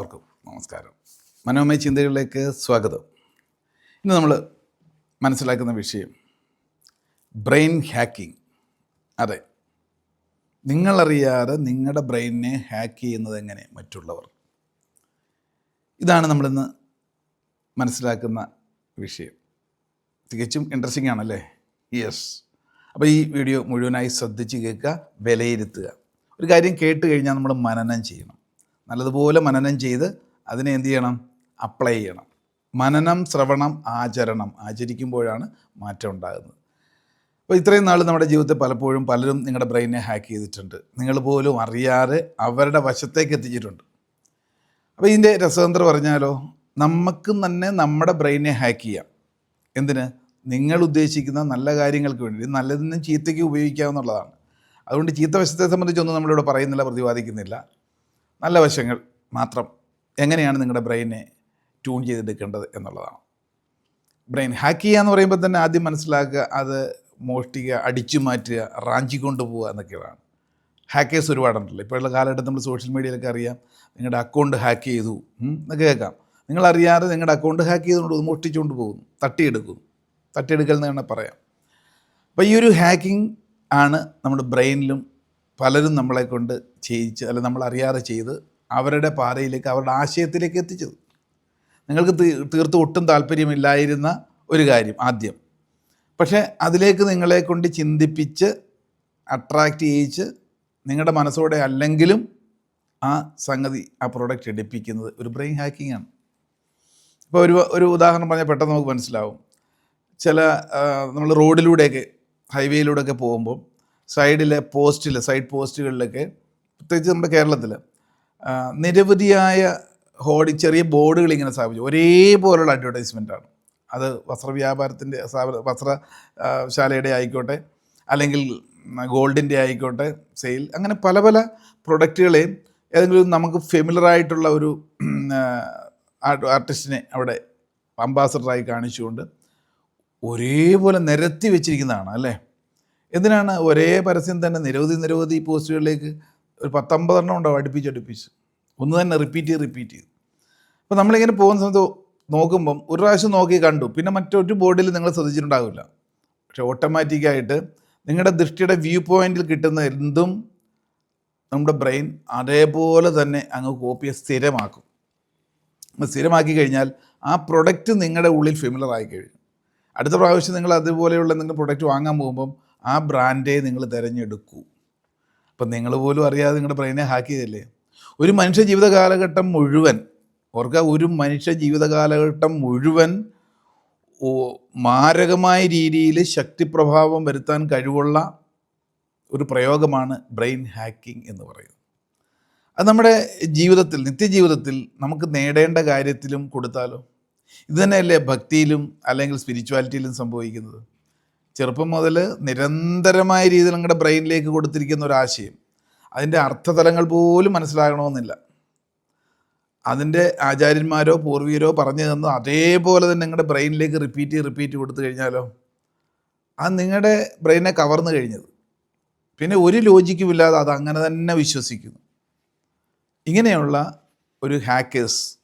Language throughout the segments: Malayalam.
എല്ലാവർക്കും നമസ്കാരം. മനോമയ ചിന്തകളിലേക്ക് സ്വാഗതം. ഇന്ന് നമ്മൾ മനസ്സിലാക്കുന്ന വിഷയം ബ്രെയിൻ ഹാക്കിംഗ്. അതെ നിങ്ങളറിയാതെ നിങ്ങളുടെ ബ്രെയിനിനെ ഹാക്ക് ചെയ്യുന്നത് എങ്ങനെ മറ്റുള്ളവർ? ഇതാണ് നമ്മളിന്ന് മനസ്സിലാക്കുന്ന വിഷയം. തികച്ചും ഇൻട്രസ്റ്റിംഗ് ആണല്ലേ? യെസ് അപ്പോൾ ഈ വീഡിയോ മുഴുവനായി ശ്രദ്ധിച്ച് കേൾക്കുക വിലയിരുത്തുക. ഒരു കാര്യം കേട്ട് കഴിഞ്ഞാൽ നമ്മൾ മനനം ചെയ്യണം. നല്ലതുപോലെ മനനം ചെയ്ത് അതിനെ എന്ത് ചെയ്യണം? അപ്ലൈ ചെയ്യണം. മനനം ശ്രവണം ആചരണം ആചരിക്കുമ്പോഴാണ് മാറ്റം ഉണ്ടാകുന്നത്. അപ്പോൾ ഇത്രയും നാൾ നമ്മുടെ ജീവിതത്തിൽ പലപ്പോഴും പലരും നിങ്ങളുടെ ബ്രെയിനെ ഹാക്ക് ചെയ്തിട്ടുണ്ട്. നിങ്ങൾ പോലും അറിയാതെ അവരുടെ വശത്തേക്ക് എത്തിച്ചിട്ടുണ്ട്. അപ്പോൾ ഇതിന്റെ രസതന്ത്രം പറഞ്ഞാലോ നമുക്കും തന്നെ നമ്മുടെ ബ്രെയിനെ ഹാക്ക് ചെയ്യാം. എന്തിന്? നിങ്ങൾ ഉദ്ദേശിക്കുന്ന നല്ല കാര്യങ്ങൾക്ക് വേണ്ടി. നല്ലതിനും ചീത്തയ്ക്ക് ഉപയോഗിക്കാവുന്നതാണ്. അതുകൊണ്ട് ചീത്ത വശത്തെ സംബന്ധിച്ചൊന്നും നമ്മളിവിടെ പറയുന്നില്ല പ്രതിപാദിക്കുന്നില്ല. നല്ല വശങ്ങൾ മാത്രം എങ്ങനെയാണ് നിങ്ങളുടെ ബ്രെയിനെ ട്യൂൺ ചെയ്തെടുക്കേണ്ടത് എന്നുള്ളതാണ്. ബ്രെയിൻ ഹാക്ക് ചെയ്യുക എന്ന് പറയുമ്പോൾ തന്നെ ആദ്യം മനസ്സിലാക്കുക അത് മോഷ്ടിക്കുക അടിച്ചു മാറ്റുക റാഞ്ചി കൊണ്ടുപോകുക എന്നൊക്കെയാണ്. ഹാക്കേഴ്സ് ഒരുപാടുണ്ടല്ലോ. ഇപ്പോഴുള്ള കാലഘട്ടം നമ്മൾ സോഷ്യൽ മീഡിയയിലൊക്കെ അറിയാം നിങ്ങളുടെ അക്കൗണ്ട് ഹാക്ക് ചെയ്തു എന്നൊക്കെ കേൾക്കാം. നിങ്ങളറിയാതെ നിങ്ങളുടെ അക്കൗണ്ട് ഹാക്ക് ചെയ്തുകൊണ്ട് മോഷ്ടിച്ചുകൊണ്ട് പോകുന്നു തട്ടിയെടുക്കുന്നു. തട്ടിയെടുക്കൽ എന്ന് തന്നെ പറയാം. അപ്പോൾ ഈ ഒരു ഹാക്കിംഗ് ആണ് നമ്മുടെ ബ്രെയിനിലും പലരും നമ്മളെ കൊണ്ട് ചെയ്യിച്ച് അല്ല നമ്മൾ അറിയാതെ ചെയ്ത് അവരുടെ പാതയിലേക്ക് അവരുടെ ആശയത്തിലേക്ക് എത്തിച്ചത്. നിങ്ങൾക്ക് തീർത്തും ഒട്ടും താല്പര്യമില്ലായിരുന്ന ഒരു കാര്യം ആദ്യം. പക്ഷേ അതിലേക്ക് നിങ്ങളെ കൊണ്ട് ചിന്തിപ്പിച്ച് അട്രാക്റ്റ് ചെയ്യിച്ച് നിങ്ങളുടെ മനസ്സോടെ അല്ലെങ്കിലും ആ സംഗതി ആ പ്രോഡക്റ്റ് എടുപ്പിക്കുന്നത് ഒരു ബ്രെയിൻ ഹാക്കിംഗ് ആണ്. ഇപ്പോൾ ഒരു ഒരു ഉദാഹരണം പറഞ്ഞാൽ പെട്ടെന്ന് നമുക്ക് മനസ്സിലാവും. ചില നമ്മൾ റോഡിലൂടെയൊക്കെ ഹൈവേയിലൂടെയൊക്കെ പോകുമ്പോൾ സൈഡിലെ പോസ്റ്റിൽ സൈഡ് പോസ്റ്റുകളിലൊക്കെ പ്രത്യേകിച്ച് നമ്മുടെ കേരളത്തിൽ നിരവധിയായ ഹോഡി ചെറിയ ബോർഡുകൾ ഇങ്ങനെ സ്ഥാപിച്ചു. ഒരേപോലുള്ള അഡ്വർടൈസ്മെന്റാണ് അത് വസ്ത്രവ്യാപാരത്തിന്റെ സ്ഥാപന വസ്ത്രശാലയുടെ ആയിക്കോട്ടെ അല്ലെങ്കിൽ ഗോൾഡിന്റെ ആയിക്കോട്ടെ സെയിൽ അങ്ങനെ പല പല പ്രൊഡക്റ്റുകളെയും ഏതെങ്കിലും നമുക്ക് ഫെമിലറായിട്ടുള്ള ഒരു ആർട്ടിസ്റ്റിനെ അവിടെ അംബാസഡറായി കാണിച്ചുകൊണ്ട് ഒരേപോലെ നിരത്തി വെച്ചിരിക്കുന്നതാണ് അല്ലേ? എന്തിനാണ് ഒരേ പരസ്യം തന്നെ നിരവധി നിരവധി പോസ്റ്റുകളിലേക്ക് ഒരു പത്തൊമ്പതെണ്ണം ഉണ്ടാവും അടുപ്പിച്ച് ഒന്ന് തന്നെ റിപ്പീറ്റ് ചെയ്ത് റിപ്പീറ്റ് ചെയ്ത്. അപ്പോൾ നമ്മളിങ്ങനെ പോകുന്ന സമയത്ത് നോക്കുമ്പം ഒരു പ്രാവശ്യം നോക്കി കണ്ടു. പിന്നെ മറ്റൊരു ബോർഡിൽ നിങ്ങൾ ശ്രദ്ധിച്ചിട്ടുണ്ടാവില്ല. പക്ഷേ ഓട്ടോമാറ്റിക്കായിട്ട് നിങ്ങളുടെ ദൃഷ്ടിയുടെ വ്യൂ പോയിന്റിൽ കിട്ടുന്ന എന്തും നമ്മുടെ ബ്രെയിൻ അതേപോലെ തന്നെ അങ്ങ് കോപ്പിയെ സ്ഥിരമാക്കും. സ്ഥിരമാക്കി കഴിഞ്ഞാൽ ആ പ്രൊഡക്റ്റ് നിങ്ങളുടെ ഉള്ളിൽ ഫെമിലർ ആയി കഴിഞ്ഞു അടുത്ത പ്രാവശ്യം നിങ്ങൾ അതുപോലെയുള്ള എന്തെങ്കിലും പ്രൊഡക്റ്റ് വാങ്ങാൻ പോകുമ്പം ആ ബ്രാൻഡേ നിങ്ങൾ തിരഞ്ഞെടുക്കൂ. അപ്പം നിങ്ങൾ പോലും അറിയാതെ നിങ്ങളുടെ ബ്രെയിനെ ഹാക്ക് ചെയ്തല്ലേ? ഒരു മനുഷ്യ ജീവിത കാലഘട്ടം മുഴുവൻ ഓർക്കുക ഒരു മനുഷ്യ ജീവിത കാലഘട്ടം മുഴുവൻ മാരകമായ രീതിയിൽ ശക്തിപ്രഭാവം വരുത്താൻ കഴിവുള്ള ഒരു പ്രയോഗമാണ് ബ്രെയിൻ ഹാക്കിംഗ് എന്ന് പറയുന്നത്. അത് നമ്മുടെ ജീവിതത്തിൽ നിത്യജീവിതത്തിൽ നമുക്ക് നേടേണ്ട കാര്യത്തിലും കൊടുത്താലോ? ഇത് തന്നെയല്ലേ ഭക്തിയിലും അല്ലെങ്കിൽ സ്പിരിച്വാലിറ്റിയിലും സംഭവിക്കുന്നത്. ചെറുപ്പം മുതൽ നിരന്തരമായ രീതിയിൽ നിങ്ങളുടെ ബ്രെയിനിലേക്ക് കൊടുത്തിരിക്കുന്ന ഒരു ആശയം. അതിന്റെ അർത്ഥതലങ്ങൾ പോലും മനസ്സിലാകണമെന്നില്ല. അതിന്റെ ആചാര്യന്മാരോ പൂർവികരോ പറഞ്ഞു തന്നു അതേപോലെ തന്നെ നിങ്ങളുടെ ബ്രെയിനിലേക്ക് റിപ്പീറ്റ് ചെയ്ത് റിപ്പീറ്റ് കൊടുത്തു കഴിഞ്ഞാലോ അത് നിങ്ങളുടെ ബ്രെയിനെ കവർന്നു കഴിഞ്ഞത്. പിന്നെ ഒരു ലോജിക്കുമില്ലാതെ അത് അങ്ങനെ തന്നെ വിശ്വസിക്കുന്നു. ഇങ്ങനെയുള്ള ഒരു ഹാക്കേഴ്സ്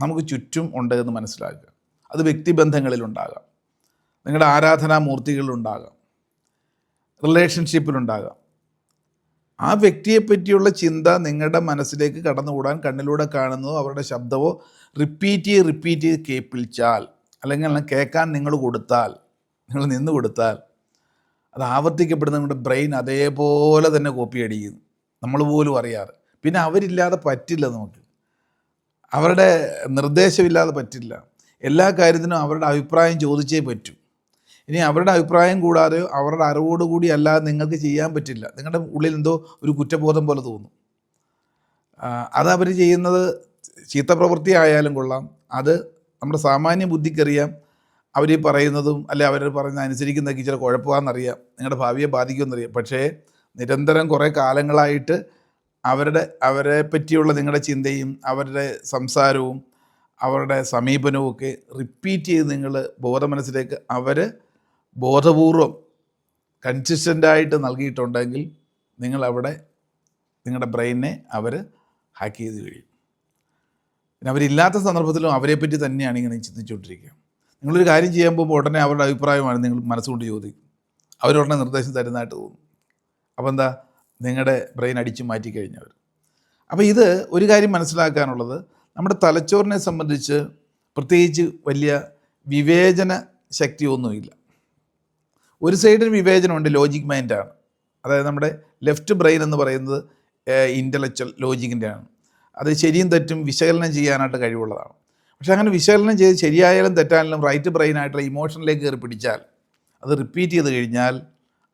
നമുക്ക് ചുറ്റും ഉണ്ട് എന്ന് മനസ്സിലാക്കുക. അത് വ്യക്തിബന്ധങ്ങളിലുണ്ടാകാം. നിങ്ങളുടെ ആരാധനാമൂർത്തികളിലുണ്ടാകാം റിലേഷൻഷിപ്പിലുണ്ടാകാം ആ വ്യക്തിയെ പറ്റിയുള്ള ചിന്ത നിങ്ങളുടെ മനസ്സിലേക്ക് കടന്നുകൂടാൻ കണ്ണിലൂടെ കാണുന്നതോ അവരുടെ ശബ്ദമോ റിപ്പീറ്റ് ചെയ്ത് റിപ്പീറ്റ് ചെയ്ത് കേൾപ്പിച്ചാൽ അല്ലെങ്കിൽ കേൾക്കാൻ നിങ്ങൾ കൊടുത്താൽ നിങ്ങൾ നിന്ന് കൊടുത്താൽ അത് ആവർത്തിക്കപ്പെടുന്ന നിങ്ങളുടെ ബ്രെയിൻ അതേപോലെ തന്നെ കോപ്പി അടിക്കുന്നു. നമ്മൾ പോലും അറിയാറ്. പിന്നെ അവരില്ലാതെ പറ്റില്ല നമുക്ക്. അവരുടെ നിർദ്ദേശമില്ലാതെ പറ്റില്ല. എല്ലാ കാര്യത്തിനും അവരുടെ അഭിപ്രായം ചോദിച്ചേ പറ്റൂ. ഇനി അവരുടെ അഭിപ്രായം കൂടാതെ അവരുടെ അറിവോടുകൂടി അല്ലാതെ നിങ്ങൾക്ക് ചെയ്യാൻ പറ്റില്ല. നിങ്ങളുടെ ഉള്ളിൽ എന്തോ ഒരു കുറ്റബോധം പോലെ തോന്നും. അത് അവർ ചെയ്യുന്നത് ചീത്ത പ്രവൃത്തി ആയാലും കൊള്ളാം. അത് നമ്മുടെ സാമാന്യ ബുദ്ധിക്കറിയാം. അവർ പറയുന്നതും അല്ലെ അവർ പറയുന്ന അനുസരിക്കുന്നതൊക്കെ ഇച്ചിരി കുഴപ്പമാണെന്നറിയാം. നിങ്ങളുടെ ഭാവിയെ ബാധിക്കുമെന്നറിയാം. പക്ഷേ നിരന്തരം കുറേ കാലങ്ങളായിട്ട് അവരുടെ അവരെ പറ്റിയുള്ള നിങ്ങളുടെ ചിന്തയും അവരുടെ സംസാരവും അവരുടെ സമീപനവും ഒക്കെ റിപ്പീറ്റ് ചെയ്ത് നിങ്ങൾ ബോധമനസ്സിലേക്ക് അവർ ബോധപൂർവം കൺസിസ്റ്റന്റായിട്ട് നൽകിയിട്ടുണ്ടെങ്കിൽ നിങ്ങളവിടെ നിങ്ങളുടെ ബ്രെയിനെ അവർ ഹാക്ക് ചെയ്ത് കഴിയും. പിന്നെ അവരില്ലാത്ത സന്ദർഭത്തിലും അവരെപ്പറ്റി തന്നെയാണ് ഇങ്ങനെ ചിന്തിച്ചുകൊണ്ടിരിക്കുക. നിങ്ങളൊരു കാര്യം ചെയ്യാൻ പോകുമ്പോൾ ഉടനെ അവരുടെ അഭിപ്രായമാണ് നിങ്ങൾ മനസ്സുകൊണ്ട് ചോദിക്കും. അവരുടനെ നിർദ്ദേശം തരുന്നതായിട്ട് തോന്നും. അപ്പോൾ എന്താ? നിങ്ങളുടെ ബ്രെയിൻ അടിച്ചു മാറ്റി കഴിഞ്ഞവർ അപ്പോൾ ഇത് ഒരു കാര്യം മനസ്സിലാക്കാനുള്ളത് നമ്മുടെ തലച്ചോറിനെ സംബന്ധിച്ച് പ്രത്യേകിച്ച് വലിയ വിവേചന ശക്തിയൊന്നുമില്ല. ഒരു സൈഡിൽ വിവേചനമുണ്ട് ലോജിക് മൈൻഡാണ് അതായത് നമ്മുടെ ലെഫ്റ്റ് ബ്രെയിൻ എന്ന് പറയുന്നത് ഇന്റലക്ച്വൽ ലോജിക്കിന്റെ ആണ്. അത് ശരിയും തെറ്റും വിശകലനം ചെയ്യാനായിട്ട് കഴിവുള്ളതാണ്. പക്ഷെ അങ്ങനെ വിശകലനം ചെയ്ത് ശരിയായാലും തെറ്റായാലും റൈറ്റ് ബ്രെയിനായിട്ടുള്ള ഇമോഷനിലേക്ക് കയറി പിടിച്ചാൽ അത് റിപ്പീറ്റ് ചെയ്ത് കഴിഞ്ഞാൽ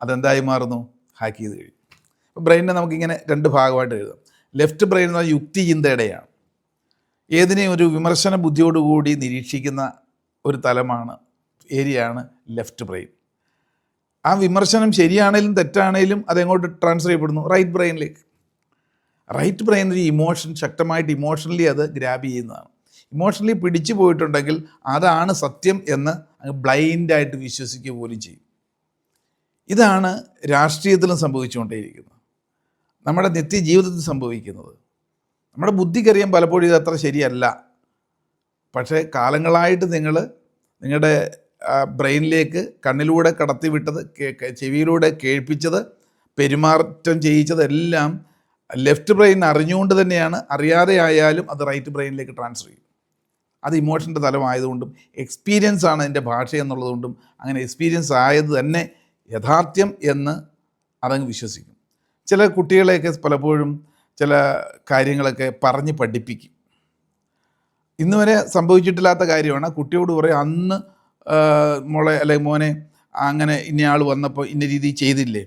അതെന്തായി മാറുന്നു? ഹാക്ക് ചെയ്ത് കഴിയും. അപ്പോൾ ബ്രെയിനിനെ നമുക്കിങ്ങനെ രണ്ട് ഭാഗമായിട്ട് എഴുതാം. ലെഫ്റ്റ് ബ്രെയിൻ എന്ന യുക്തി ചിന്തയുടെയാണ് ഏതിനെയും ഒരു വിമർശന ബുദ്ധിയോടുകൂടി നിരീക്ഷിക്കുന്ന ഒരു തലമാണ് ഏരിയയാണ് ലെഫ്റ്റ് ബ്രെയിൻ ആ വിമർശനം ശരിയാണേലും തെറ്റാണേലും അതെങ്ങോട്ട് ട്രാൻസ്ഫർ ചെയ്യപ്പെടുന്നു? റൈറ്റ് ബ്രെയിനിലേക്ക് റൈറ്റ് ബ്രെയിനിൽ ഇമോഷൻ ശക്തമായിട്ട് ഇമോഷണലി അത് ഗ്രാബ് ചെയ്യുന്നതാണ്. ഇമോഷണലി പിടിച്ചു പോയിട്ടുണ്ടെങ്കിൽ അതാണ് സത്യം എന്ന് ബ്ലൈൻഡായിട്ട് വിശ്വസിക്കുക പോലും ചെയ്യും. ഇതാണ് രാഷ്ട്രീയത്തിലും സംഭവിച്ചുകൊണ്ടേയിരിക്കുന്നത്. നമ്മുടെ നിത്യജീവിതത്തിൽ സംഭവിക്കുന്നത്. നമ്മുടെ ബുദ്ധിക്കറിയാൻ പലപ്പോഴും ഇത് അത്ര ശരിയല്ല. പക്ഷേ കാലങ്ങളായിട്ട് നിങ്ങൾ നിങ്ങളുടെ ബ്രെയിനിലേക്ക് കണ്ണിലൂടെ കടത്തിവിട്ടത് ചെവിയിലൂടെ കേൾപ്പിച്ചത് പെരുമാറ്റം ചെയ്യിച്ചതെല്ലാം ലെഫ്റ്റ് ബ്രെയിൻ അറിഞ്ഞുകൊണ്ട് തന്നെയാണ്. അറിയാതെ ആയാലും അത് റൈറ്റ് ബ്രെയിനിലേക്ക് ട്രാൻസ്ഫർ ചെയ്യും. അത് ഇമോഷന്റെ തലമായതുകൊണ്ടും എക്സ്പീരിയൻസ് ആണ് എന്റെ ഭാഷ എന്നുള്ളതുകൊണ്ടും അങ്ങനെ എക്സ്പീരിയൻസ് ആയത് തന്നെ യഥാർത്ഥ്യം എന്ന് അതങ്ങ് വിശ്വസിക്കും. ചില കുട്ടികളെയൊക്കെ പലപ്പോഴും ചില കാര്യങ്ങളൊക്കെ പറഞ്ഞ് പഠിപ്പിക്കും. ഇന്നുവരെ സംഭവിച്ചിട്ടില്ലാത്ത കാര്യമാണ്. കുട്ടിയോട് പറയും അന്ന് മോളെ അല്ലെങ്കിൽ മോനെ അങ്ങനെ ഇന്നയാൾ വന്നപ്പോൾ ഇന്ന രീതിയിൽ ചെയ്തില്ലേ?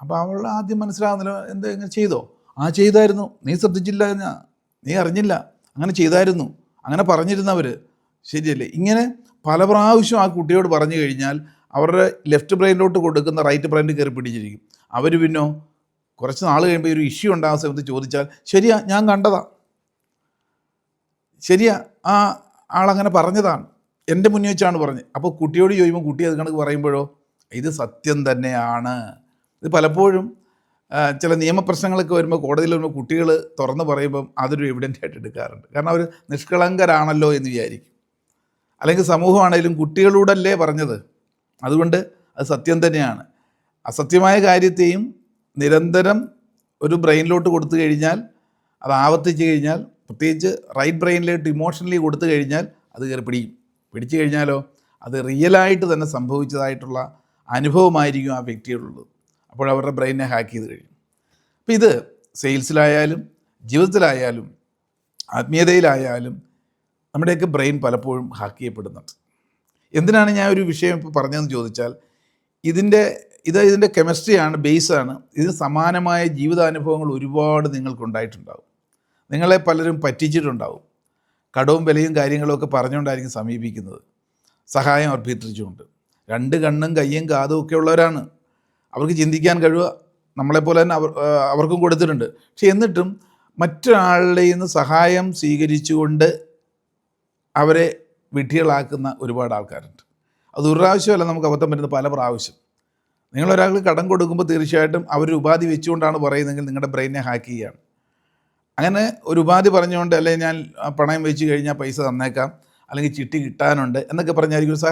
അപ്പോൾ അവൾ ആദ്യം മനസ്സിലാകുന്നില്ല എന്താ ഇങ്ങനെ ചെയ്തോ? ആ ചെയ്തായിരുന്നു. നീ ശ്രദ്ധിച്ചില്ല എന്നാ നീ അറിഞ്ഞില്ല. അങ്ങനെ ചെയ്തായിരുന്നു. അങ്ങനെ പറഞ്ഞിരുന്നവർ ശരിയല്ലേ? ഇങ്ങനെ പല പ്രാവശ്യം ആ കുട്ടിയോട് പറഞ്ഞു കഴിഞ്ഞാൽ അവരുടെ ലെഫ്റ്റ് ബ്രെയിനിലോട്ട് കൊടുക്കുന്ന റൈറ്റ് ബ്രെയിൻ കയറി പിടിച്ചിരിക്കും. അവർ പിന്നോ കുറച്ച് നാൾ കഴിയുമ്പോൾ ഒരു ഇഷ്യൂ ഉണ്ടാകുന്ന സമയത്ത് ചോദിച്ചാൽ ശരിയാ ഞാൻ കണ്ടതാ. ശരിയാ ആ ആളങ്ങനെ പറഞ്ഞതാണ്. എന്റെ മുന്നിൽ വെച്ചാണ് പറഞ്ഞത്. അപ്പോൾ കുട്ടിയോട് ചോദിക്കുമ്പോൾ കുട്ടി അത് കണക്ക് പറയുമ്പോഴോ ഇത് സത്യം തന്നെയാണ്. ഇത് പലപ്പോഴും ചില നിയമപ്രശ്നങ്ങളൊക്കെ വരുമ്പോൾ കോടതിയിൽ വരുമ്പോൾ കുട്ടികൾ തുറന്ന് പറയുമ്പം അതൊരു എവിഡന്റ് ആയിട്ട് എടുക്കാറുണ്ട്. കാരണം അവർ നിഷ്കളങ്കരാണല്ലോ എന്ന് വിചാരിക്കും. അല്ലെങ്കിൽ സമൂഹമാണെങ്കിലും കുട്ടികളോടല്ലേ പറഞ്ഞത്. അതുകൊണ്ട് അത് സത്യം തന്നെയാണ്. അസത്യമായ കാര്യത്തെയും നിരന്തരം ഒരു ബ്രെയിനിലോട്ട് കൊടുത്തു കഴിഞ്ഞാൽ അത് ആവർത്തിച്ച് കഴിഞ്ഞാൽ പ്രത്യേകിച്ച് റൈറ്റ് ബ്രെയിനിലോട്ട് ഇമോഷണലി കൊടുത്തു കഴിഞ്ഞാൽ അത് കയറി പിടിക്കും. പിടിച്ചു കഴിഞ്ഞാലോ? അത് റിയലായിട്ട് തന്നെ സംഭവിച്ചതായിട്ടുള്ള അനുഭവമായിരിക്കും ആ വ്യക്തിയോടുള്ളത്. അപ്പോൾ അവരുടെ ബ്രെയിനെ ഹാക്ക് ചെയ്ത് കഴിയും. അപ്പോൾ ഇത് സെയിൽസിലായാലും ജീവിതത്തിലായാലും ആത്മീയതയിലായാലും നമ്മുടെയൊക്കെ ബ്രെയിൻ പലപ്പോഴും ഹാക്ക് ചെയ്യപ്പെടുന്നുണ്ട്. എന്തിനാണ് ഞാൻ ഒരു വിഷയം ഇപ്പോൾ പറഞ്ഞതെന്ന് ചോദിച്ചാൽ ഇതിന്റെ ഇത് ഇതിന്റെ കെമിസ്ട്രിയാണ് ബേസാണ് ഇതിന് സമാനമായ ജീവിതാനുഭവങ്ങൾ ഒരുപാട് നിങ്ങൾക്കുണ്ടായിട്ടുണ്ടാവും. നിങ്ങളെ പലരും പറ്റിച്ചിട്ടുണ്ടാവും. കടവും വിലയും കാര്യങ്ങളൊക്കെ പറഞ്ഞുകൊണ്ടായിരിക്കും സമീപിക്കുന്നത്. സഹായം അഭ്യർത്ഥിച്ചുകൊണ്ട് രണ്ട് കണ്ണും കയ്യും കാതും ഒക്കെ ഉള്ളവരാണ്. അവർക്ക് ചിന്തിക്കാൻ കഴിവ് നമ്മളെപ്പോലെ തന്നെ അവർ അവർക്കും കൊടുത്തിട്ടുണ്ട്. പക്ഷെ എന്നിട്ടും മറ്റൊരാളുടെ നിന്ന് സഹായം സ്വീകരിച്ചുകൊണ്ട് അവരെ വിഡ്ഢികളാക്കുന്ന ഒരുപാട് ആൾക്കാരുണ്ട്. അത് ഒരു പ്രാവശ്യമല്ല നമുക്ക് അബദ്ധം വരുന്നത് പല പ്രാവശ്യം. നിങ്ങളൊരാൾക്ക് കടം കൊടുക്കുമ്പോൾ തീർച്ചയായിട്ടും അവർ ഉപാധി വെച്ചുകൊണ്ടാണ് പറയുന്നതെങ്കിൽ നിങ്ങളുടെ ബ്രെയിനെ ഹാക്ക് ചെയ്യുകയാണ്. അങ്ങനെ ഒരു ഉപാധി പറഞ്ഞുകൊണ്ട് അല്ലെങ്കിൽ ഞാൻ പണയം വെച്ച് കഴിഞ്ഞാൽ പൈസ തന്നേക്കാം അല്ലെങ്കിൽ ചിട്ടി കിട്ടാനുണ്ട് എന്നൊക്കെ പറഞ്ഞായിരിക്കും ഒരു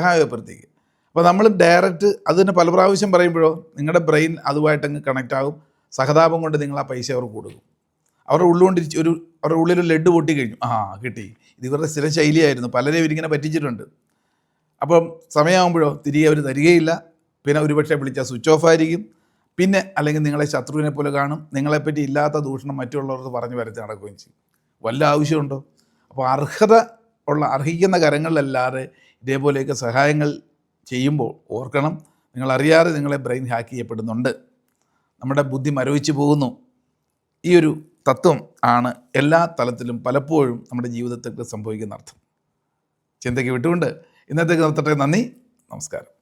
അപ്പോൾ നമ്മൾ ഡയറക്റ്റ് അത് തന്നെ പല പ്രാവശ്യം പറയുമ്പോഴോ നിങ്ങളുടെ ബ്രെയിൻ അതുമായിട്ടങ്ങ് കണക്റ്റ് ആകും സഹതാപം കൊണ്ട് നിങ്ങൾ ആ പൈസ അവർക്ക് കൊടുക്കും. അവരുടെ ഉള്ളുകൊണ്ട് ഒരു അവരുടെ ഉള്ളിൽ ഒരു ലഡ് പൊട്ടി കഴിഞ്ഞു. ആ കിട്ടി. ഇത് ഇവരുടെ സ്ഥിരം ശൈലിയായിരുന്നു. പലരെയും ഇവരിങ്ങനെ പറ്റിച്ചിട്ടുണ്ട്. അപ്പം സമയമാകുമ്പോഴോ തിരികെ അവർ തരികയില്ല. പിന്നെ ഒരുപക്ഷെ വിളിച്ചാൽ സ്വിച്ച് ഓഫ് ആയിരിക്കും. പിന്നെ അല്ലെങ്കിൽ നിങ്ങളെ ശത്രുവിനെ പോലെ കാണും. നിങ്ങളെപ്പറ്റി ഇല്ലാത്ത ദൂഷണം മറ്റുള്ളവർക്ക് പറഞ്ഞു വരച്ച് നടക്കുകയും ചെയ്യും. വല്ല ആവശ്യമുണ്ടോ? അപ്പോൾ അർഹത ഉള്ള അർഹിക്കുന്ന കരങ്ങളിലല്ലാതെ ഇതേപോലെയൊക്കെ സഹായങ്ങൾ ചെയ്യുമ്പോൾ ഓർക്കണം നിങ്ങളറിയാതെ നിങ്ങളെ ബ്രെയിൻ ഹാക്ക് ചെയ്യപ്പെടുന്നുണ്ട്. നമ്മുടെ ബുദ്ധി മരവിച്ച് പോകുന്നു. ഈ ഒരു തത്വം ആണ് എല്ലാ തലത്തിലും പലപ്പോഴും നമ്മുടെ ജീവിതത്തിൽ സംഭവിക്കുന്ന അർത്ഥം. ചിന്തയ്ക്ക് വിട്ടുകൊണ്ട് ഇന്നത്തേക്ക് നിർത്തട്ടെ. നന്ദി. നമസ്കാരം.